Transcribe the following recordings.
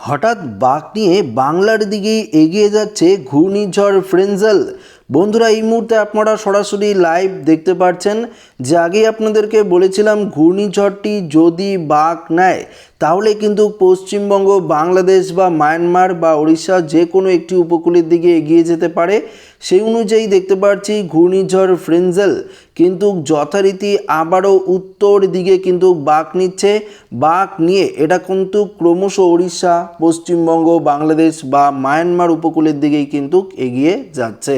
হঠাৎ বাঘ নিয়ে বাংলার দিকে এগিয়ে যাচ্ছে ঘূর্ণিঝড় ফ্রেঞ্জেল। বন্ধুরা, এই মুহূর্তে আপনারা সরাসরি লাইভ দেখতে পাচ্ছেন যে আগেই আপনাদেরকে বলেছিলাম ঘূর্ণিঝড়টি যদি বাঘ নেয়, তাহলে কিন্তু পশ্চিমবঙ্গ, বাংলাদেশ বা মায়ানমার বা ওড়িশা যে কোনো একটি উপকূলের দিকে এগিয়ে যেতে পারে। সেই অনুযায়ী দেখতে পাচ্ছি ঘূর্ণিঝড় ফ্রেঞ্জেল, কিন্তু যথারীতি আবারও উত্তর দিকে কিন্তু বাঘ নিচ্ছে। বাঘ নিয়ে এটা কিন্তু ক্রমশ ওড়িশা, পশ্চিমবঙ্গ, বাংলাদেশ বা মায়ানমার উপকূলের দিকেই কিন্তু এগিয়ে যাচ্ছে।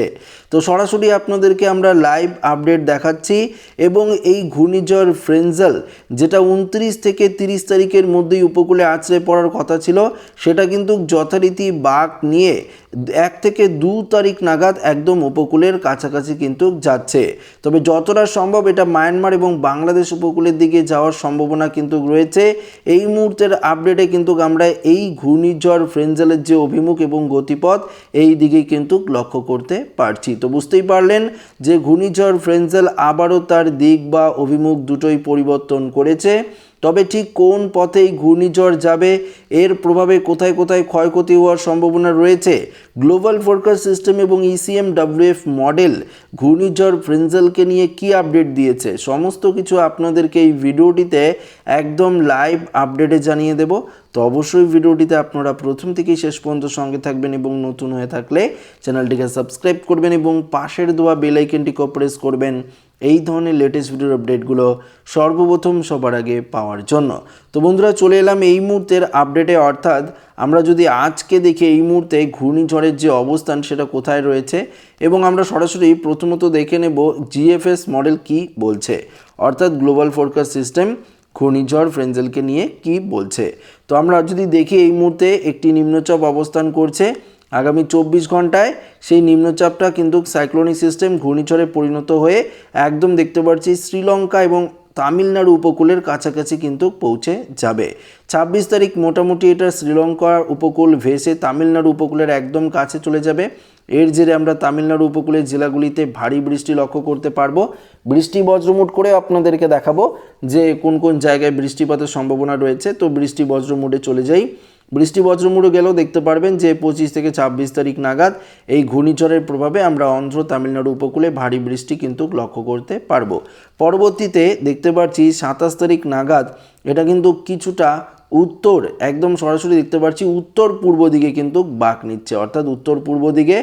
তো সরাসরি আপনাদেরকে আমরা লাইভ আপডেট দেখাচ্ছি এবং এই ঘূর্ণিঝড় ফ্রেঞ্জেল যেটা উনত্রিশ থেকে তিরিশ তারিখের মধ্যেই উপকূলে আছড়ে পড়ার কথা ছিল, সেটা কিন্তু যথারীতি বাঘ নিয়ে এক থেকে দু তারিখ নাগাদ একদম উপকূলের কাছাকাছি কিন্তু যাচ্ছে। তবে যতটা সম্ভব এটা মায়ানমার এবং বাংলাদেশ উপকূলের দিকে যাওয়ার সম্ভাবনা কিন্তু রয়েছে। এই মুহূর্তের আপডেটে কিন্তু আমরা এই ঘূর্ণিঝড় ফ্রেঞ্জেলের যে অভিমুখ এবং গতিপথ, এই দিকে কিন্তু লক্ষ্য করতে পারছি। তো বুঝতেই পারলেন যে ঘূর্ণিঝড় ফ্রেন্সেল আবারও তার দিক বা অভিমুখ দুটোই পরিবর্তন করেছে। তবে ঠিক কোন পথে এই ঘূর্ণিঝড় যাবে, এর প্রভাবে কোথায় কোথায় ক্ষয়ক্ষতি হওয়ার সম্ভাবনা রয়েছে, গ্লোবাল ফোরকাস্ট সিস্টেম এবং E ইসিএম ডাব্লিউএফ মডেল ঘূর্ণিঝড় ফ্রেঞ্জেলকে নিয়ে কি আপডেট দিয়েছে, সমস্ত কিছু আপনাদেরকে এই ভিডিওটিতে একদম লাইভ আপডেটে জানিয়ে দেব। তো অবশ্যই ভিডিওটিতে আপনারা প্রথম থেকেই শেষ পর্যন্ত সঙ্গে থাকবেন এবং নতুন হয়ে থাকলে চ্যানেলটিকে সাবস্ক্রাইব করবেন এবং পাশের দেওয়া বেল আইকনটিকে প্রেস করবেন। এই ধরনের লেটেস্ট ভিডিওর আপডেটগুলো সর্বপ্রথম সবার আগে পাওয়ার জন্য। তো বন্ধুরা, চলে এলাম এই মুহূর্তের আপডেটে অর্থাৎ আমরা যদি আজকে দেখি এই মুহূর্তে ঘূর্ণিঝড়ের যে অবস্থান, সেটা কোথায় রয়েছে? এবং আমরা সরাসরি প্রথমত দেখে নেব জিএফএস মডেল কি বলছে। অর্থাৎ গ্লোবাল ফোরকাস্ট সিস্টেম ঘূর্ণিঝড় ফ্রেঞ্জেলকে নিয়ে কি বলছে। তো আমরা যদি দেখি এই মুহূর্তে একটি নিম্নচাপ অবস্থান করছে আগামী চব্বিশ ঘন্টায় সেই নিম্নচাপটা কিন্তু সাইক্লোনিক সিস্টেম ঘূর্ণিঝড়ে পরিণত হয়ে একদম দেখতে পাচ্ছি শ্রীলঙ্কা এবং তামিলনাড়ু উপকূলের কাছাকাছি কিন্তু পৌঁছে যাবে। ছাব্বিশ তারিখ মোটামুটি এটা শ্রীলঙ্কার উপকূল ভেসে তামিলনাড়ু উপকূলের একদম কাছে চলে যাবে। এর জেরে আমরা তামিলনাড়ু উপকূলের জেলাগুলিতে ভারী বৃষ্টি লক্ষ্য করতে পারব। বৃষ্টি বজ্রমুট করে আপনাদেরকে দেখাবো যে কোন কোন জায়গায় বৃষ্টিপাতের সম্ভাবনা রয়েছে। তো বৃষ্টি বজ্রমুটে চলে যাই। বৃষ্টি বজ্রমুড়ো গেলেও দেখতে পারবেন যে পঁচিশ থেকে ছাব্বিশ তারিখ নাগাদ এই ঘূর্ণিঝড়ের প্রভাবে আমরা অন্ধ্র, তামিলনাড়ু উপকূলে ভারী বৃষ্টি কিন্তু লক্ষ্য করতে পারব। পরবর্তীতে দেখতে পাচ্ছি সাতাশ তারিখ নাগাদ এটা কিন্তু কিছুটা উত্তর, একদম সরাসরি দেখতে পাচ্ছি উত্তর পূর্ব দিকে কিন্তু বাঁক নিচ্ছে। অর্থাৎ উত্তর পূর্ব দিকে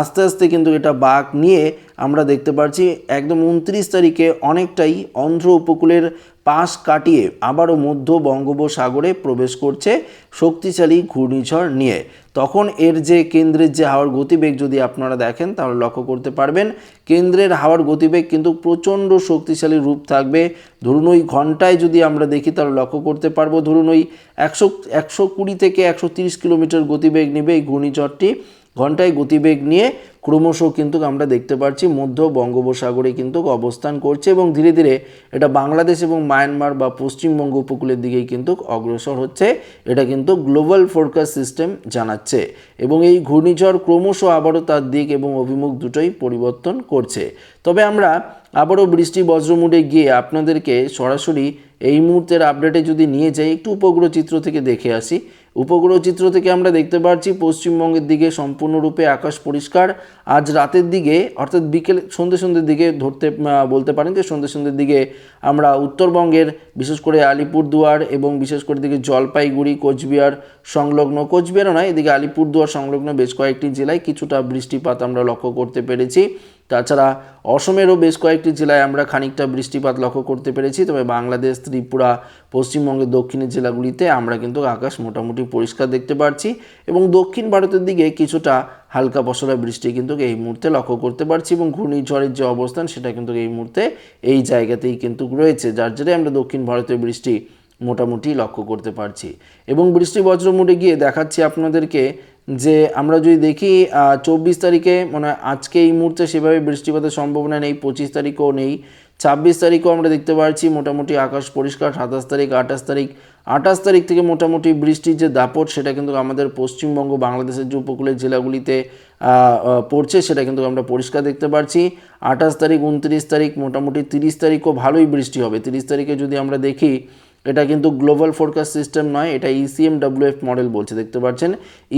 আস্তে আস্তে কিন্তু এটা বাঁক নিয়ে আমরা দেখতে পাচ্ছি একদম উনত্রিশ তারিখে অনেকটাই অন্ধ্র উপকূলের পাশ কাটিয়ে আবারও মধ্য বঙ্গোপসাগরে প্রবেশ করছে শক্তিশালী ঘূর্ণিঝড় নিয়ে। তখন এর যে কেন্দ্রের যে হাওয়ার গতিবেগ যদি আপনারা দেখেন, তাহলে লক্ষ্য করতে পারবেন, কেন্দ্রের হাওয়ার গতিবেগ কিন্তু প্রচণ্ড শক্তিশালী রূপ থাকবে। ধরুন ওই ঘন্টায় যদি আমরা দেখি, তাহলে লক্ষ্য করতে পারব, ধরুন ওই একশো একশো কুড়ি থেকে একশো তিরিশ কিলোমিটার গতিবেগ নেবে এই ঘূর্ণিঝড়টি। ঘন্টায় গতিবেগ নিয়ে ক্রমশ কিন্তু আমরা দেখতে পাচ্ছি মধ্য বঙ্গোপসাগরে কিন্তু অবস্থান করছে এবং ধীরে ধীরে এটা বাংলাদেশ এবং মায়ানমার বা পশ্চিমবঙ্গ উপকূলের দিকেই কিন্তু অগ্রসর হচ্ছে। এটা কিন্তু গ্লোবাল ফোরকাস্ট সিস্টেম জানাচ্ছে এবং এই ঘূর্ণিঝড় ক্রমশ আবারও তার দিক এবং অভিমুখ দুটোই পরিবর্তন করছে। তবে আমরা আবারও বৃষ্টি বজ্রমুডে গিয়ে আপনাদেরকে সরাসরি এই মুহূর্তের আপডেটে যদি নিয়ে যাই, একটু উপগ্রহ চিত্র থেকে দেখে আসি। উপগ্রহ চিত্র থেকে আমরা দেখতে পাচ্ছি পশ্চিমবঙ্গের দিকে সম্পূর্ণরূপে আকাশ পরিষ্কার। আজ রাতের দিকে, অর্থাৎ বিকেল, সন্ধ্যে সন্ধ্যের দিকে ধরতে বলতে পারেন যে সন্ধ্যে সন্ধ্যের দিকে আমরা উত্তরবঙ্গের, বিশেষ করে আলিপুরদুয়ার এবং বিশেষ করে দিকে জলপাইগুড়ি, কোচবিহার সংলগ্ন, কোচবিহারও নয়, এদিকে আলিপুরদুয়ার সংলগ্ন বেশ কয়েকটি জেলায় কিছুটা বৃষ্টিপাত আমরা লক্ষ্য করতে পেরেছি। তাছাড়া অসমেরও বেশ কয়েকটি জেলায় আমরা খানিকটা বৃষ্টিপাত লক্ষ্য করতে পেরেছি, তবে বাংলাদেশ, ত্রিপুরা, পশ্চিমবঙ্গের দক্ষিণের জেলাগুলিতে আমরা কিন্তু আকাশ মোটামুটি পরিষ্কার দেখতে পাচ্ছি এবং দক্ষিণ ভারতের দিকে কিছুটা হালকা পশলা বৃষ্টি কিন্তু এই মুহূর্তে লক্ষ্য করতে পারছি এবং ঘূর্ণিঝড়ের যে অবস্থান সেটা কিন্তু এই মুহূর্তে এই জায়গাতেই কিন্তু রয়েছে, যার জেরে আমরা দক্ষিণ ভারতের বৃষ্টি মোটামুটি লক্ষ্য করতে পারছি। এবং বৃষ্টি বজ্রমুটে গিয়ে দেখাচ্ছি আপনাদেরকে যে আমরা যদি দেখি চব্বিশ তারিখে মানে আজকে এই মুহূর্তে সেভাবে বৃষ্টিপাতের সম্ভাবনা নেই, পঁচিশ তারিখও নেই, ছাব্বিশ তারিখও আমরা দেখতে পাচ্ছি মোটামুটি আকাশ পরিষ্কার, সাতাশ তারিখ, আঠাশ তারিখ আঠাশ তারিখ থেকে মোটামুটি বৃষ্টির যে দাপট, সেটা কিন্তু আমাদের পশ্চিমবঙ্গ, বাংলাদেশের যে উপকূলের জেলাগুলিতে পড়ছে, সেটা কিন্তু আমরা পরিষ্কার দেখতে পাচ্ছি। আঠাশ তারিখ, উনত্রিশ তারিখ, মোটামুটি তিরিশ তারিখও ভালোই বৃষ্টি হবে। তিরিশ তারিখে যদি আমরা দেখি এটা কিন্তু গ্লোবাল ফোরকাস্ট সিস্টেম নয়, এটা ইসিএম ডাব্লিউএফ মডেল বলছে, দেখতে পাচ্ছেন?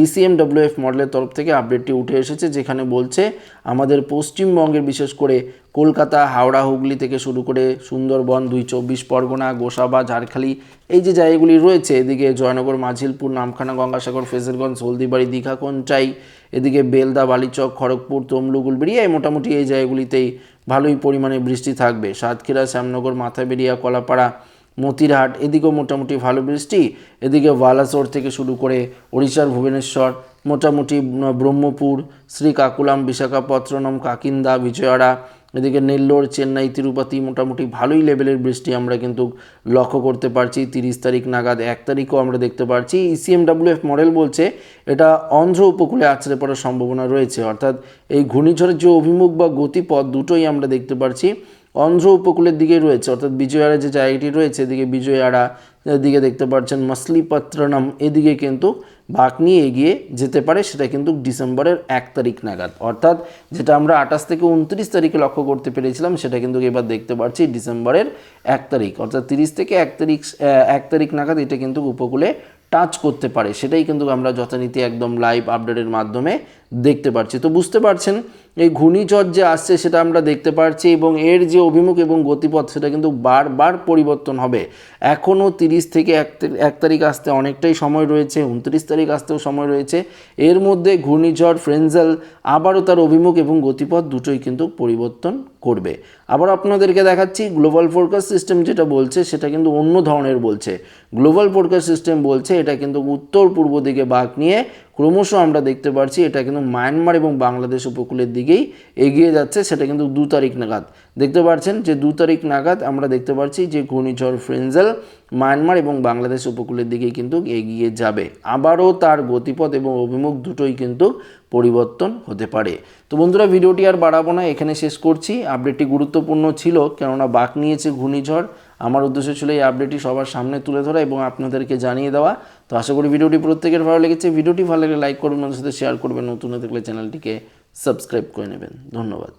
ইসিএম ডাব্লিউএফ মডেলের তরফ থেকে আপডেটটি উঠে এসেছে, যেখানে বলছে আমাদের পশ্চিমবঙ্গের, বিশেষ করে কলকাতা, হাওড়া, হুগলি থেকে শুরু করে সুন্দরবন, দুই চব্বিশ পরগনা, গোসাবা, ঝাড়খালি, এই যে জায়গাগুলি রয়েছে, এদিকে জয়নগর, মাঝিলপুর, নামখানা, গঙ্গাসাগর ফেজারগঞ্জ হলদিবাড়ি, দীঘা কোনচাই এদিকে বেলদা, বালিচক, খড়গপুর তমলু গুলবেড়ি এই মোটামুটি এই জায়গাগুলিতেই ভালোই পরিমাণে বৃষ্টি থাকবে। সাতক্ষীরা, শ্যামনগর, মাথাবেরিয়া, কলাপাড়া মতিরহাট, এদিকেও মোটামুটি ভালো বৃষ্টি। এদিকে বালাসোর থেকে শুরু করে ওড়িশার ভুবনেশ্বর, মোটামুটি ব্রহ্মপুর, শ্রীকাকুলাম, বিশাখাপত্তনম, কাকিন্দা, বিজয়ওয়াড়া, এদিকে নেল্লোর, চেন্নাই, তিরুপতি মোটামুটি ভালোই লেভেলের বৃষ্টি আমরা কিন্তু লক্ষ্য করতে পারছি। তিরিশ তারিখ নাগাদ এক তারিখও আমরা দেখতে পারছি। E ইসিএমডাব্লিউএফ মডেল বলছে, এটা অন্ধ্র উপকূলে আছড়ে পড়ার সম্ভাবনা রয়েছে। অর্থাৎ এই ঘূর্ণিঝড়ের যে অভিমুখ বা গতিপথ দুটোই আমরা দেখতে পারছি। অন্ধ্র উপকূলের দিকে রয়েছে, অর্থাৎ বিজয়াড়া যে জায়গাটি রয়েছে, এদিকে বিজয়াড়া এদিকে দেখতে পাচ্ছেন মাসলিপত্রনম এদিকে কিন্তু বাঁক নিয়ে এগিয়ে যেতে পারে, সেটা কিন্তু ডিসেম্বরের এক তারিখ নাগাদ। অর্থাৎ যেটা আমরা আঠাশ থেকে উনত্রিশ তারিখে লক্ষ্য করতে পেরেছিলাম, সেটা কিন্তু এবার দেখতে পাচ্ছি ডিসেম্বরের এক তারিখ, অর্থাৎ তিরিশ থেকে এক তারিখ এক তারিখ নাগাদ এটা কিন্তু উপকূলে টাচ করতে পারে, সেটাই কিন্তু আমরা যথারীতি একদম লাইভ আপডেটের মাধ্যমে দেখতে পাচ্ছি তো বুঝতে পারছেন, এই ঘূর্ণিঝড় যে আসছে সেটা আমরা দেখতে পাচ্ছি এবং এর যে অভিমুখ এবং গতিপথ সেটা কিন্তু বারবার পরিবর্তন হবে। এখনও তিরিশ থেকে এক তারিখ আসতে অনেকটাই সময় রয়েছে, উনত্রিশ তারিখ আসতেও সময় রয়েছে। এর মধ্যে ঘূর্ণিঝড়, ফ্রেঞ্জেল আবারও তার অভিমুখ এবং গতিপথ দুটোই কিন্তু পরিবর্তন করবে। আবার আপনাদেরকে দেখাচ্ছি গ্লোবাল ফোরকাস্ট সিস্টেম যেটা বলছে, সেটা কিন্তু অন্য ধরনের বলছে। গ্লোবাল ফোরকাস্ট সিস্টেম বলছে, এটা কিন্তু উত্তর পূর্ব দিকে বাঁক নিয়ে ক্রমশ আমরা দেখতে পাচ্ছি এটা কিন্তু মায়ানমার এবং বাংলাদেশ উপকূলের দিকেই এগিয়ে যাচ্ছে, সেটা কিন্তু দু তারিখ নাগাদ। দেখতে পাচ্ছেন যে দু তারিখ নাগাদ আমরা দেখতে পাচ্ছি যে ঘূর্ণিঝড় ফ্রেঞ্জেল মায়ানমার এবং বাংলাদেশ উপকূলের দিকেই কিন্তু এগিয়ে যাবে। আবারও তার গতিপথ এবং অভিমুখ দুটোই কিন্তু পরিবর্তন হতে পারে। তো বন্ধুরা, ভিডিওটি আর বাড়াবো না, এখানে শেষ করছি। আপডেটটি গুরুত্বপূর্ণ ছিল, কেননা বাঁক নিয়েছে ঘূর্ণিঝড়। আমার উদ্দেশ্য ছিল এই আপডেটটি সবার সামনে তুলে ধরা এবং আপনাদেরকে জানিয়ে দেওয়া। তো আশা করি ভিডিওটি প্রত্যেকের ভালো লেগেছে। ভিডিওটি ভালো লাগলে লাইক করবেন মানুষের সাথে শেয়ার করবেন। নতুন থাকলে চ্যানেলটিকে সাবস্ক্রাইব করে নেবেন। ধন্যবাদ।